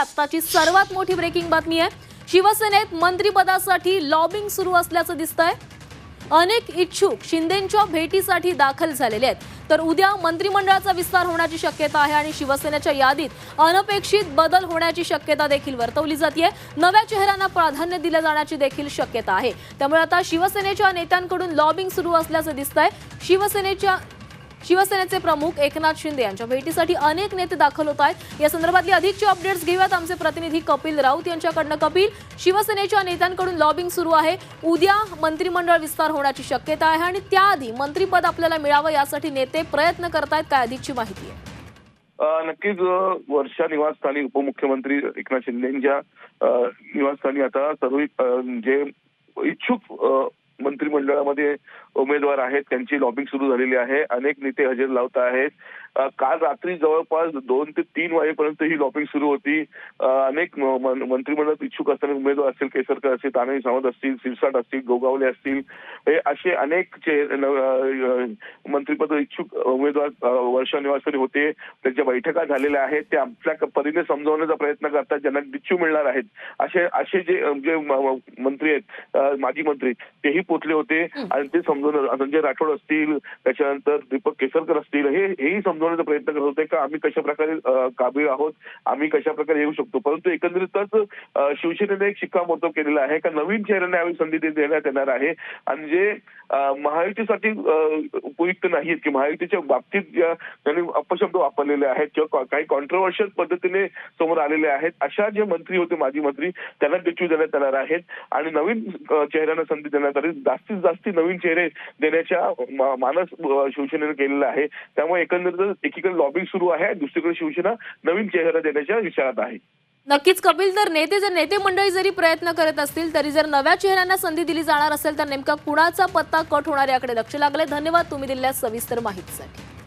आत्ताची सर्वात मोठी ब्रेकिंग बातमी आहे. शिवसेनेत मंत्रिपदासाठी लॉबिंग सुरू असल्याचं दिसतंय. अनेक इच्छुक शिंदेंच्या भेटीसाठी दाखल झालेले आहेत. तर उद्या मंत्रिमंडळाचा विस्तार होण्याची शक्यता आहे आणि शिवसेनेच्या यादीत अनपेक्षित बदल होण्याची शक्यता देखील वर्तवली जाते नव्या चेहऱ्यांना प्राधान्य दिलं जाण्याची देखील शक्यता आहे. त्यामुळे आता शिवसेनेच्या नेत्यांकडून लॉबिंग सुरू असल्याचं दिसतंय. शिवसेनेच्या शिवसेनेचे प्रमुख एकनाथ शिंदे यांच्या भेटीसाठी अनेक नेते दाखल होत आहेत. या संदर्भातली अधिकची अपडेट्स घेऊयात. आमचे प्रतिनिधी कपिल राऊत यांच्याकडनं. कपिल शिवसेनेच्या नेत्यांकडून लॉबिंग सुरू आहे. उद्या मंत्रिमंडळ विस्तार होण्याची शक्यता आहे आणि त्याआधी मंत्रिपद आपल्याला मिळावं यासाठी नेते प्रयत्न करतायत काय अधिकची माहिती आहे? नक्कीच वर्षा निवासस्थानी उपमुख्यमंत्री एकनाथ शिंदेच्या अ, निवासस्थानी आता सर्व जे इच्छुक मंत्रिमंडळामध्ये उमेदवार आहेत त्यांची लॉबिंग सुरू झालेली आहे. अनेक नेते हजेर लावत आहेत. काल रात्री जवळपास दोन ते तीन वाजेपर्यंत ही लॉबिंग सुरू होती. अनेक मंत्रिमंडळात इच्छुक असताना उमेदवार असतील केसरकर असतील तानाजी सावंत असतील सिरसाट असतील गोगावले असतील हे असे अनेक चे- मंत्रिपद इच्छुक उमेदवार वर्षा निवासरी होते. त्यांच्या बैठका झालेल्या आहेत. ते आपल्या परीने समजावण्याचा प्रयत्न करतात. ज्यांना डिच्चू मिळणार आहेत. असे असे जे जे म- मंत्री आहेत माजी मंत्री तेही पोचले होते. आणि ते समजून संजय राठोड असतील त्याच्यानंतर दीपक केसरकर असतील हे हेही समजवण्याचा प्रयत्न करत होते का आम्ही कशा प्रकारे काबीळ आहोत आम्ही कशा प्रकारे येऊ शकतो. परंतु एकंदरीतच शिवसेनेने एक शिक्कामोर्तब केलेला आहे का नवीन चेहऱ्यांना यावेळी संधी देण्यात येणार आहे. आणि जे महायुतीसाठी उपयुक्त नाहीत की महायुतीच्या बाबतीत ज्या त्यांनी अपशब्द वापरलेले आहेत किंवा काही कॉन्ट्रोवर्शियल पद्धतीने समोर आलेले आहेत अशा जे मंत्री होते माजी मंत्री त्यांना डिच्यू देण्यात येणार आहेत. आणि नवीन चेहऱ्यांना संधी देण्यात आली. जास्तीत जास्त नवीन चेहरे देण्याच्या मानस शिवसेनेनं केलेला आहे. त्यामुळे एकंदरीत एकीकडे लॉबिंग सुरू आहे दुसरीकडे शिवसेना नवीन चेहरा देण्याच्या विचारात आहे. नक्कीच कपिल तर नेते जर नेते मंडळी जरी प्रयत्न करत असतील तरी जर नव्या चेहऱ्यांना संधी दिली जाणार असेल तर नेमका कुणाचा पत्ता कट होणार याकडे लक्ष लागले धन्यवाद तुम्ही दिलेल्या सविस्तर माहितीसाठी.